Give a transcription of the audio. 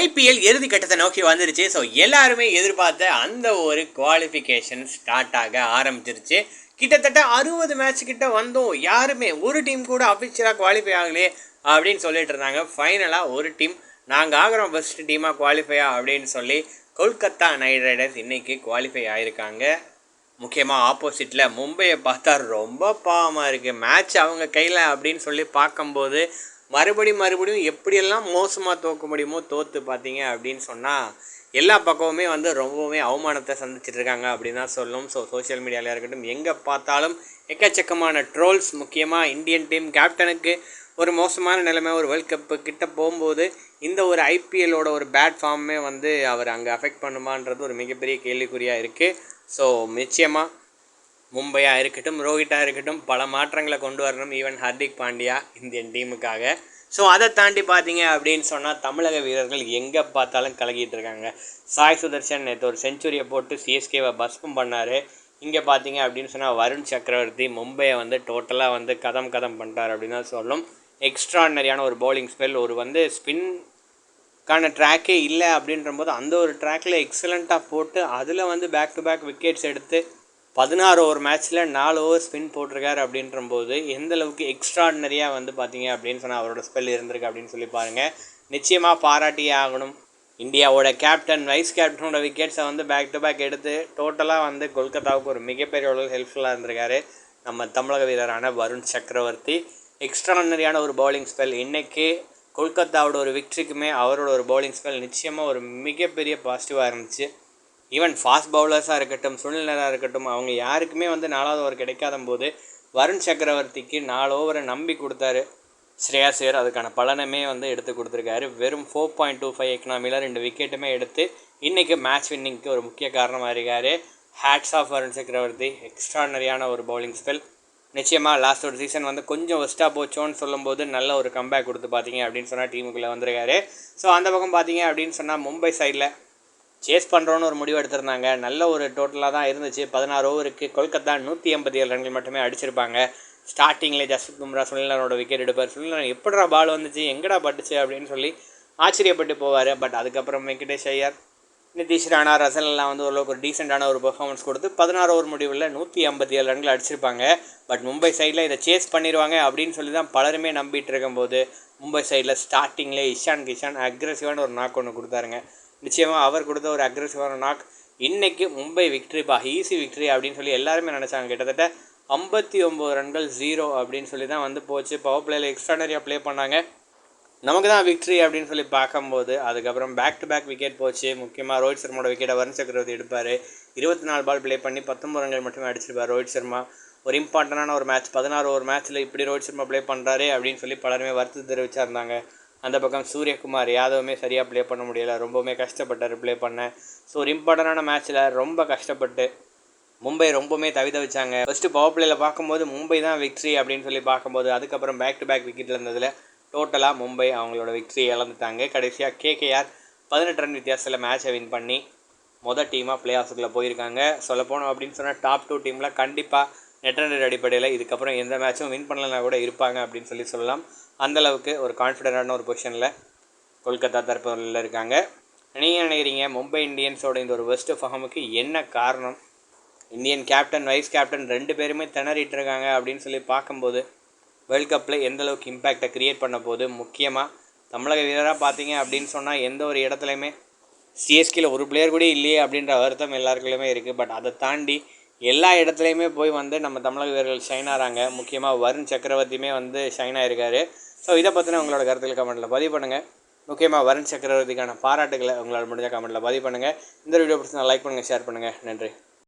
IPL இறுதி கட்டத்தை நோக்கி வந்துருச்சு. ஸோ எல்லாருமே எதிர்பார்த்த அந்த ஒரு குவாலிஃபிகேஷன் ஸ்டார்ட் ஆக ஆரம்பிச்சிருச்சு. கிட்டத்தட்ட அறுபது மேட்ச் கிட்ட வந்தோம் யாருமே ஒரு டீம் கூட அஃபிஷியலாக குவாலிஃபை ஆகலையே அப்படின்னு சொல்லிட்டு இருந்தாங்க. ஃபைனலாக ஒரு டீம் நாங்கள் ஆகிறோம் ஃபஸ்ட் டீமாக குவாலிஃபையா அப்படின்னு சொல்லி கொல்கத்தா நைட் ரைடர்ஸ் இன்றைக்கி குவாலிஃபை ஆகிருக்காங்க முக்கியமாக ஆப்போசிட்டில் மும்பையை பார்த்தா ரொம்ப பாவமாக இருக்குது மேட்ச் அவங்க கையில் அப்படின்னு சொல்லி பார்க்கும்போது மறுபடியும் மறுபடியும் எப்படியெல்லாம் மோசமாக தோக்க முடியுமோ தோற்று பார்த்தீங்க அப்படின்னு சொன்னால் எல்லா பக்கமுமே வந்து ரொம்பவுமே அவமானத்தை சந்திச்சிட்டு இருக்காங்க அப்படின்னு தான் சொல்லும். ஸோ சோஷியல் மீடியாவில் இருக்கட்டும் எங்கே பார்த்தாலும் எக்கச்சக்கமான ட்ரோல்ஸ் முக்கியமாக இந்தியன் டீம் கேப்டனுக்கு ஒரு மோசமான நிலைமை ஒரு வேர்ல்ட் கப்பு கிட்ட போகும்போது இந்த ஒரு ஐபிஎல்லோட ஒரு பேட் ஃபார்மே வந்து அவர் அங்கே அஃபெக்ட் பண்ணுமான்றது ஒரு மிகப்பெரிய கேள்விக்குறியாக இருக்குது ஸோ நிச்சயமாக மும்பையாக இருக்கட்டும் ரோஹிட்டாக இருக்கட்டும் பல மாற்றங்களை கொண்டு வரணும் ஈவன் ஹர்திக் பாண்டியா இந்தியன் டீமுக்காக. ஸோ அதை தாண்டி பார்த்தீங்க அப்படின்னு சொன்னால் தமிழக வீரர்கள் எங்கே பார்த்தாலும் கலகிட்டு இருக்காங்க. சாய் சுதர்ஷன் நேற்று ஒரு செஞ்சுரியை போட்டு சிஎஸ்கேவை பஸ்பம் பண்ணார். இங்கே பார்த்தீங்க அப்படின்னு சொன்னால் வருண் சக்கரவர்த்தி மும்பையை வந்து டோட்டலாக வந்து கதம் கதம் பண்ணிட்டார் அப்படின்னு தான் சொல்லும். எக்ஸ்ட்ரானரியான ஒரு பவுலிங் ஸ்பெல் ஒரு வந்து ஸ்பின் கான ட்ராக்கே இல்லை அப்படின்ற போது அந்த ஒரு ட்ராக்கில் எக்ஸலண்ட்டாக போட்டு அதில் வந்து பேக் டு பேக் விக்கெட்ஸ் எடுத்து பதினாறு ஓவர் மேட்ச்சில் நாலு ஓவர் ஸ்பின் போட்டிருக்காரு அப்படின்ற போது எந்த அளவுக்கு எக்ஸ்ட்ராடினரியாக வந்து பார்த்தீங்க அப்படின்னு சொன்னால் அவரோட ஸ்பெல் இருந்திருக்கு அப்படின்னு சொல்லி பாருங்கள் நிச்சயமாக பாராட்டியே ஆகணும். இந்தியாவோட கேப்டன் வைஸ் கேப்டனோட விக்கெட்ஸை வந்து பேக் டு பேக் எடுத்து டோட்டலாக வந்து கொல்கத்தாவுக்கு ஒரு மிகப்பெரிய அளவு ஹெல்ப்ஃபுல்லாக இருந்திருக்காரு. நம்ம தமிழக வீரரான வருண் சக்கரவர்த்தி. எக்ஸ்ட்ரானரியான ஒரு பவுலிங் ஸ்பெல் இன்றைக்கி கொல்கத்தாவோட ஒரு விக்ட்ரிக்குமே அவரோட ஒரு பவுலிங் ஸ்பெல் நிச்சயமாக ஒரு மிகப்பெரிய பாசிட்டிவாக இருந்துச்சு. ஈவன் ஃபாஸ்ட் பவுலர்ஸாக இருக்கட்டும் சுனிலராக இருக்கட்டும் அவங்க யாருக்குமே வந்து நாலாவது ஓவர் கிடைக்காத போது வருண் சக்கரவர்த்திக்கு நாலு ஓவரை நம்பி கொடுத்தாரு. ஸ்ரேயாசேர் அதுக்கான பலனமே வந்து எடுத்து கொடுத்துருக்காரு. வெறும் ஃபோர் பாயிண்ட் டூ ஃபைவ் எக்கனாமியில் ரெண்டு விக்கெட்டுமே எடுத்து இன்றைக்கி மேட்ச் வின்னிங்க்கு ஒரு முக்கிய காரணமாக இருக்கார். Hats off Varun Chakravarthy. எக்ஸ்ட்ரானரியான ஒரு பவுலிங் ஸ்பெல் நிச்சயமாக லாஸ்ட் ஒரு சீசன் வந்து கொஞ்சம் ஒஸ்ட்டாக போச்சோன்னு சொல்லும்போது நல்ல ஒரு கம்பேக் கொடுத்து பார்த்தீங்க அப்படின்னு சொன்னால் டீமுக்குள்ளே வந்திருக்காரு. ஸோ அந்த பக்கம் பார்த்தீங்க அப்படின்னு சொன்னால் மும்பை சைடில் சேஸ் பண்ணுறோன்னு ஒரு முடிவு எடுத்திருந்தாங்க. நல்ல ஒரு டோட்டலாக தான் இருந்துச்சு. பதினாறு ஓவருக்கு கொல்கத்தா நூற்றி எண்பத்தி ஏழு ரன்கள் மட்டுமே அடிச்சிருப்பாங்க. ஸ்டார்டிங்கில் ஜஸ்பித் பும்ரா சுனிலனோட விக்கெட் எடுப்பார். சுனிலன் எப்படா பால் வந்துச்சு? எங்கடா பட்டுச்சு? அப்படின்னு சொல்லி ஆச்சரியப்பட்டு போவார். பட் அதுக்கப்புறம் வெங்கடேஷ் ஐயர் நிதிஷ் ராணா ரசல் எல்லாம் வந்து ஓரளவுக்கு ஒரு டீசெண்டான ஒரு பெர்ஃபார்மன்ஸ் கொடுத்து பதினாறு ஓவர் முடிவில் நூற்றி ஐம்பத்தி ஏழு ரன்கள் அடிச்சிருப்பாங்க. பட் மும்பை சைடில் இதை சேஸ் பண்ணிடுவாங்க அப்படின்னு சொல்லி தான் பலருமே நம்பிட்டு இருக்கும்போது மும்பை சைடில் ஸ்டார்டிங்கில் இஷான் கிஷான் அக்ரெசிவான ஒரு நாக் ஒன்று கொடுத்தாருங்க. நிச்சயமாக அவர் கொடுத்த ஒரு அக்ரெசிவான நாக் இன்றைக்கி மும்பை விக்ட்ரிப்பா ஈஸி விக்ட்ரி அப்படின்னு சொல்லி எல்லாருமே நினச்சாங்க. கிட்டத்தட்ட ஐம்பத்தி ஒம்பது ரன்கள் ஜீரோ அப்படின்னு சொல்லி தான் வந்து போச்சு. பவர் பிளேயில் எக்ஸ்ட்ரானரியாக ப்ளே பண்ணாங்க. நமக்கு தான் விக்ட்ரி அப்படின்னு சொல்லி பார்க்கும்போது அதுக்கப்புறம் பேக் டு பேக் விக்கெட் போச்சு. முக்கியமாக ரோஹித் சர்மாவோட விக்கெட்டை வருண் சக்கரவர்த்தி எடுப்பார். இருபத்தி நாலு பால் ப்ளே பண்ணி பத்தொம்பது ரன்கள் மட்டுமே அடிச்சிருப்பார் ரோஹித் சர்மா. ஒரு இம்பார்ட்டண்டான ஒரு மேட்ச் பதினாறு ஒரு மேட்ச்சில் இப்படி ரோஹித் சர்மா ப்ளே பண்ணுறாரு அப்படின்னு சொல்லி பலருமே வருத்தம் தெரிவிச்சிருந்தாங்க. அந்த பக்கம் சூரியகுமார் யாதவுமே சரியாக ப்ளே பண்ண முடியலை. ரொம்பவுமே கஷ்டப்பட்டார் ப்ளே பண்ண. ஸோ ஒரு இம்பார்ட்டண்டான மேட்ச்சில் ரொம்ப கஷ்டப்பட்டு மும்பை ரொம்பவுமே தவித வச்சாங்க. ஃபஸ்ட்டு பவர் பிளேயில் பார்க்கும்போது மும்பை தான் விக்ட்ரி அப்படின்னு சொல்லி பார்க்கும்போது அதுக்கப்புறம் பேக் டு பேக் விக்கெட்டில் இருந்ததில் டோட்டலாக மும்பை அவங்களோட விக்ட்ரி இழந்துட்டாங்க. கடைசியாக கேகேஆர் பதினெட்டு ரன் வித்தியாசத்தில் மேட்சை வின் பண்ணி மொதல் டீமாக பிளே ஆஃபுக்குள்ளே போயிருக்காங்க. சொல்லப்போனோம் அப்படின்னு சொன்னால் டாப் டூ டீமில் கண்டிப்பாக நெட் ரன் அடிப்படையில் இதுக்கப்புறம் எந்த மேட்சும் வின் பண்ணலனா கூட இருப்பாங்க அப்படின்னு சொல்லி சொல்லலாம். அந்தளவுக்கு ஒரு கான்ஃபிடென்ட்டான ஒரு பொசிஷனில் கொல்கத்தா தரப்புகளில் இருக்காங்க. நீங்கள் நினைக்கிறீங்க? மும்பை இந்தியன்ஸோட இந்த ஒரு வெஸ்ட் ஃபார்முக்கு என்ன காரணம்? இந்தியன் கேப்டன் வைஸ் கேப்டன் ரெண்டு பேருமே திணறிட்டு இருக்காங்க அப்படின்னு சொல்லி பார்க்கும்போது வேர்ல்ட் கப்பில் எந்த அளவுக்கு இம்பேக்டை க்ரியேட் பண்ண போது முக்கியமாக தமிழக வீரராக பார்த்தீங்க அப்படின்னு சொன்னால் எந்த ஒரு இடத்துலையுமே சிஎஸ்கேல ஒரு பிளேயர் கூட இல்லையே அப்படின்ற வருத்தம் எல்லாருக்குள்ளேயுமே இருக்குது பட் அதை தாண்டி எல்லா இடத்துலையுமே போய் வந்து நம்ம தமிழக வீரர்கள் ஷைன் ஆகிறாங்க முக்கியமாக வருண் சக்கரவர்த்தியுமே வந்து ஷைன் ஆகிருக்காரு ஸோ இதை பற்றின உங்களோட கருத்துக்கள் கமெண்ட்டில் பதிவு பண்ணுங்கள் முக்கியமாக வருண் சக்கரவர்த்திக்கான பாராட்டுகளை உங்களால் முடிஞ்ச கமெண்ட்டில் பதிவு பண்ணுங்கள் இந்த வீடியோ பிடிச்சி லைக் பண்ணுங்கள் ஷேர் பண்ணுங்கள் நன்றி.